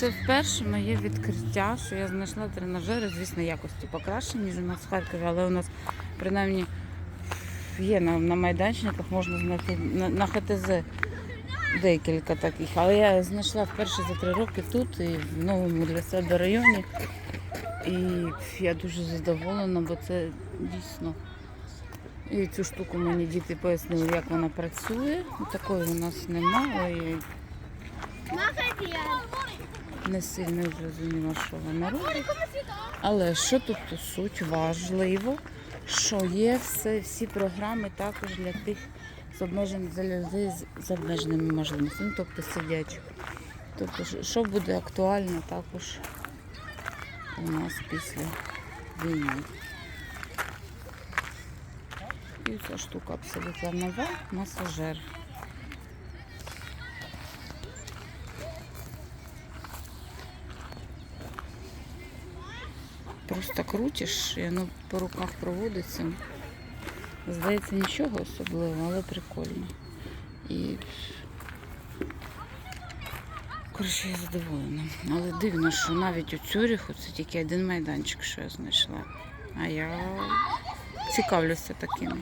Це вперше моє відкриття, що я знайшла тренажери, звісно, якості покраще, ніж нас в Харкові, але у нас принаймні є на, на майданчиках, можна знайти на, на ХТЗ декілька таких. Але я знайшла вперше за три роки тут і в новому для себе районі. І я дуже задоволена, бо це дійсно. І цю штуку мені діти пояснили, як вона працює. Такої у нас немає. Не сильно зрозуміла, що вона робить. Але що тут суть важливо, що є все, всі програми також для тих з обмеженими для людей з- обмеженими можливостями, тобто сидячих. Тобто, що буде актуально також у нас після війни. І ця штука абсолютно нова, масажер. Просто крутиш, і воно по руках проводиться. Здається, нічого особливого, але прикольно. І коротше, я задоволена. Але дивно, що навіть у Цюріху це тільки один майданчик, що я знайшла. А я цікавлюся такими.